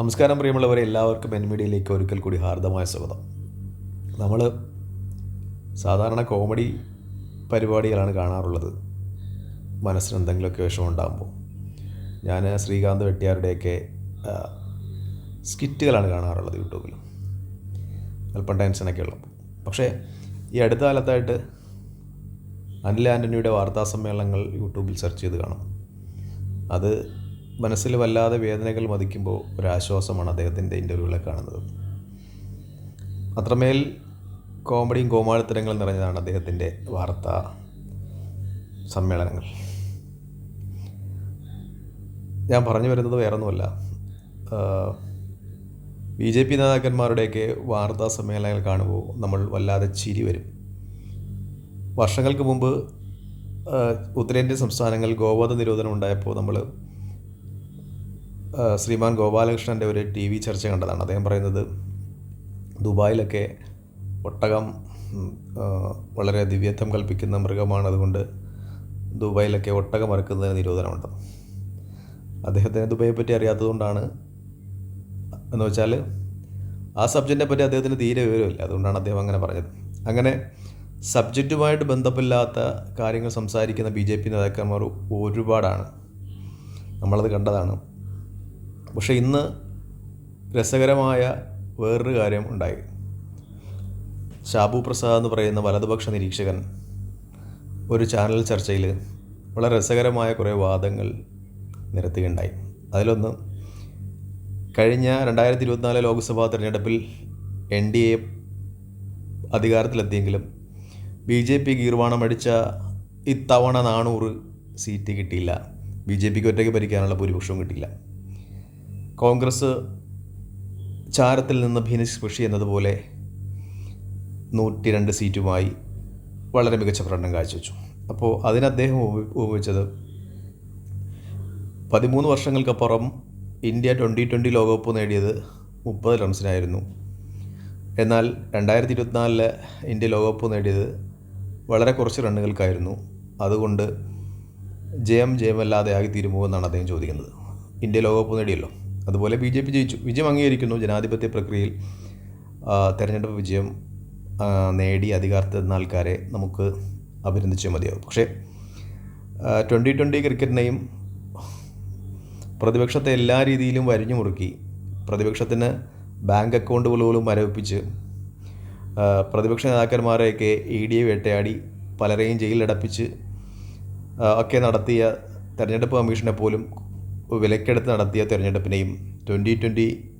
നമസ്കാരം പ്രിയമുള്ളവരെ എല്ലാവർക്കും എൻമീഡിയയിലേക്ക് ഒരിക്കൽ കൂടി ഹാർദമായ സ്വാഗതം. നമ്മൾ സാധാരണ കോമഡി പരിപാടികളാണ് കാണാറുള്ളത്. മനസ്സിന് എന്തെങ്കിലുമൊക്കെ വിഷമം ഉണ്ടാകുമ്പോൾ ഞാൻ ശ്രീകാന്ത് വെട്ടിയാരുടെയൊക്കെ സ്കിറ്റുകളാണ് കാണാറുള്ളത് യൂട്യൂബിൽ. അല്പം ടെൻഷനൊക്കെ ഉള്ളപ്പോൾ. പക്ഷേ ഈ അടുത്ത കാലത്തായിട്ട് അനിൽ ആന്റണിയുടെ വാർത്താ സമ്മേളനങ്ങൾ യൂട്യൂബിൽ സെർച്ച് ചെയ്ത് കാണും. അത് മനസ്സിൽ വല്ലാതെ വേദനകൾ മതിക്കുമ്പോൾ ഒരാശ്വാസമാണ് അദ്ദേഹത്തിന്റെ ഇന്റർവ്യൂവിലെ കാണുന്നത്. അത്രമേൽ കോമഡിയും കോമാളിത്തരങ്ങളും നിറഞ്ഞതാണ് അദ്ദേഹത്തിന്റെ വാർത്താ സമ്മേളനങ്ങൾ. ഞാൻ പറഞ്ഞു വരുന്നത് വേറൊന്നുമല്ല. ബി ജെ പി നേതാക്കന്മാരുടെയൊക്കെ വാർത്താ സമ്മേളനങ്ങൾ കാണുമ്പോൾ നമ്മൾ വല്ലാതെ ചിരി വരും. വർഷങ്ങൾക്ക് മുമ്പ് ഉത്തരേന്ത്യൻ സംസ്ഥാനങ്ങളിൽ ഗോവധ നിരോധനം ഉണ്ടായപ്പോൾ നമ്മൾ ശ്രീമാൻ ഗോപാലകൃഷ്ണന്റെ ഒരു ടി വി ചർച്ച കണ്ടതാണ്. അദ്ദേഹം പറയുന്നത് ദുബായിലൊക്കെ ഒട്ടകം വളരെ ദിവ്യത്വം കൽപ്പിക്കുന്ന മൃഗമാണ്. അതുകൊണ്ട് ദുബായിലൊക്കെ ഒട്ടകം ഇറക്കുന്നതിന് നിരോധനമുണ്ട്. അദ്ദേഹത്തിന് ദുബായെ പറ്റി അറിയാത്തതുകൊണ്ടാണ് എന്ന് വെച്ചാൽ ആ സബ്ജക്റ്റിനെ പറ്റി അദ്ദേഹത്തിന് തീരെ വിവരമില്ല. അതുകൊണ്ടാണ് അദ്ദേഹം അങ്ങനെ പറഞ്ഞത്. അങ്ങനെ സബ്ജക്റ്റുമായിട്ട് ബന്ധമില്ലാത്ത കാര്യങ്ങൾ സംസാരിക്കുന്ന ബി ജെ പി നേതാക്കന്മാർ ഒരുപാടാണ്. നമ്മളത് കണ്ടതാണ്. പക്ഷേ ഇന്ന് രസകരമായ വേറൊരു കാര്യം ഉണ്ടായി. ഷാബു പ്രസാദ് എന്ന് പറയുന്ന വലതുപക്ഷ നിരീക്ഷകൻ ഒരു ചാനൽ ചർച്ചയിൽ വളരെ രസകരമായ കുറേ വാദങ്ങൾ നിരത്തുകയുണ്ടായി. അതിലൊന്ന് കഴിഞ്ഞ രണ്ടായിരത്തി ഇരുപത്തിനാല് ലോക്സഭാ തിരഞ്ഞെടുപ്പിൽ എൻ ഡി എ അധികാരത്തിലെത്തിയെങ്കിലും ബി ജെ പി ഗീർവാണം അടിച്ച ഇത്തവണ നാനൂറ് സീറ്റ് കിട്ടിയില്ല. ബി ജെ പിക്ക് ഒറ്റയ്ക്ക് ഭരിക്കാനുള്ള ഭൂരിപക്ഷവും കിട്ടിയില്ല. കോൺഗ്രസ് ചാരത്തിൽ നിന്ന് ഭിന്നിസ്പൃഷി എന്നതുപോലെ നൂറ്റി രണ്ട് സീറ്റുമായി വളരെ മികച്ച പ്രകടനം കാഴ്ചവെച്ചു. അപ്പോൾ അതിന് അദ്ദേഹം ഉപ- ഉപയോഗിച്ചത് പതിമൂന്ന് വർഷങ്ങൾക്കപ്പുറം ഇന്ത്യ ട്വന്റി ട്വന്റി ലോകകപ്പ് നേടിയത് മുപ്പത് റൺസിനായിരുന്നു. എന്നാൽ രണ്ടായിരത്തി ഇരുപത്തിനാലിൽ ഇന്ത്യ ലോകകപ്പ് നേടിയത് വളരെ കുറച്ച് റണ്ണുകൾക്കായിരുന്നു. അതുകൊണ്ട് ജയം ജയമല്ലാതെ ആയി തീരുമോ എന്നാണ് അദ്ദേഹം ചോദിക്കുന്നത്. ഇന്ത്യ ലോകകപ്പ് നേടിയല്ലോ. അതുപോലെ ബി ജെ പി ജയിച്ചു. വിജയം അംഗീകരിക്കുന്നു. ജനാധിപത്യ പ്രക്രിയയിൽ തെരഞ്ഞെടുപ്പ് വിജയം നേടി അധികാരത്തിൽ നിന്ന ആൾക്കാരെ നമുക്ക് അഭിനന്ദിച്ചേ മതിയാവും. പക്ഷേ ട്വന്റി ട്വന്റി ക്രിക്കറ്റിനെയും പ്രതിപക്ഷത്തെ എല്ലാ രീതിയിലും വരിഞ്ഞു മുറുക്കി പ്രതിപക്ഷത്തിന് ബാങ്ക് അക്കൗണ്ട് പോലും മരവിപ്പിച്ച് പ്രതിപക്ഷ നേതാക്കന്മാരെയൊക്കെ ഇ ഡി എ വേട്ടയാടി പലരെയും ജയിലിലടപ്പിച്ച് ഒക്കെ നടത്തിയ തെരഞ്ഞെടുപ്പ് കമ്മീഷനെ പോലും വിലക്കെടുത്ത് നടത്തിയ തെരഞ്ഞെടുപ്പിനെയും ട്വന്റി ട്വന്റി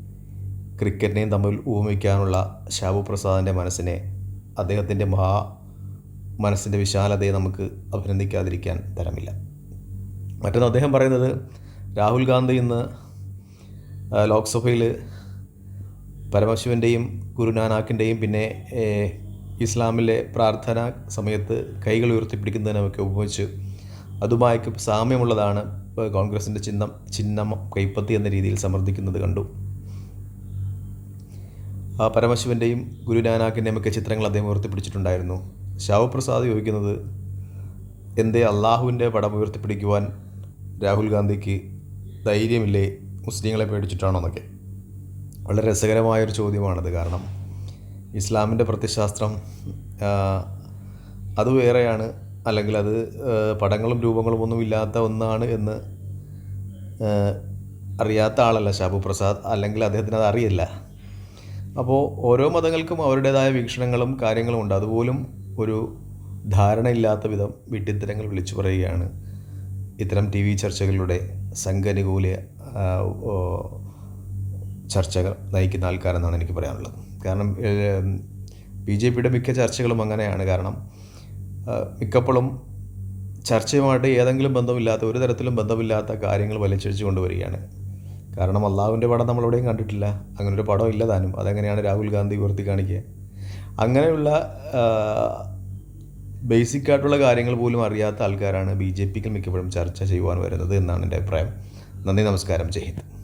ക്രിക്കറ്റിനെയും തമ്മിൽ ഉപമിക്കാനുള്ള ഷാബു പ്രസാദിന്റെ മനസ്സിനെ അദ്ദേഹത്തിന്റെ മഹാ മനസ്സിന്റെ വിശാലതയെ നമുക്ക് അഭിനന്ദിക്കാതിരിക്കാൻ തരമില്ല. മറ്റൊന്ന് അദ്ദേഹം പറയുന്നത് രാഹുൽ ഗാന്ധി ഇന്ന് ലോക്സഭയിൽ പരമശിവന്റെയും ഗുരുനാനാക്കിന്റെയും പിന്നെ ഇസ്ലാമിലെ പ്രാർത്ഥന സമയത്ത് കൈകൾ ഉയർത്തിപ്പിടിക്കുന്നതിനൊക്കെ ഉപയോഗിച്ച് അതുമായി സാമ്യമുള്ളതാണ് കോൺഗ്രസിന്റെ ചിഹ്നം ചിഹ്നം കൈപ്പത്തി എന്ന രീതിയിൽ സമർത്ഥിക്കുന്നത് കണ്ടു. ആ പരമശിവന്റെയും ഗുരുനാനാക്കിന്റെയും ഒക്കെ ചിത്രങ്ങൾ അദ്ദേഹം ഉയർത്തിപ്പിടിച്ചിട്ടുണ്ടായിരുന്നു. ശാവപ്രസാദ് ചോദിക്കുന്നത് എന്തേ അള്ളാഹുവിന്റെ പടം ഉയർത്തിപ്പിടിക്കുവാൻ രാഹുൽ ഗാന്ധിക്ക് ധൈര്യമില്ലേ? മുസ്ലിങ്ങളെ പേടിച്ചിട്ടാണോ? എന്നൊക്കെ. വളരെ രസകരമായൊരു ചോദ്യമാണത് കാരണം ഇസ്ലാമിന്റെ പ്രത്യശാസ്ത്രം അത് വേറെയാണ്. അല്ലെങ്കിൽ അത് പടങ്ങളും രൂപങ്ങളും ഒന്നും ഇല്ലാത്ത ഒന്നാണ് എന്ന് അറിയാത്ത ആളല്ല ഷാബു പ്രസാദ്. അല്ലെങ്കിൽ അദ്ദേഹത്തിന് അത് അറിയില്ല. അപ്പോൾ ഓരോ മതങ്ങൾക്കും അവരുടേതായ വീക്ഷണങ്ങളും കാര്യങ്ങളും ഉണ്ട്. അതുപോലും ഒരു ധാരണയില്ലാത്ത വിധം വിട്ടിത്തരങ്ങൾ വിളിച്ചു പറയുകയാണ് ഇത്തരം ടി വി ചർച്ചകളിലൂടെ സംഘനുകൂല ചർച്ചകൾ നയിക്കുന്ന ആൾക്കാരെന്നാണ് എനിക്ക് പറയാനുള്ളത്. കാരണം ബി ജെ പിയുടെ മിക്ക ചർച്ചകളും അങ്ങനെയാണ്. കാരണം മിക്കപ്പോഴും ചർച്ചയുമായിട്ട് ഏതെങ്കിലും ബന്ധമില്ലാത്ത ഒരു തരത്തിലും ബന്ധമില്ലാത്ത കാര്യങ്ങൾ വലിച്ചഴിച്ച് കൊണ്ടുവരികയാണ്. കാരണം അള്ളാഹുവിന്റെ പടം നമ്മളെവിടെയും കണ്ടിട്ടില്ല. അങ്ങനൊരു പടം ഇല്ല താനും. അതെങ്ങനെയാണ് രാഹുൽ ഗാന്ധി ഉയർത്തി കാണിക്കുക? അങ്ങനെയുള്ള ബേസിക് ആയിട്ടുള്ള കാര്യങ്ങൾ പോലും അറിയാത്ത ആൾക്കാരാണ് ബി ജെ പിക്ക് മിക്കപ്പോഴും ചർച്ച ചെയ്യുവാൻ വരുന്നത് എന്നാണ് എന്റെ അഭിപ്രായം. നന്ദി നമസ്കാരം. ജയ് ഹിന്ദ്.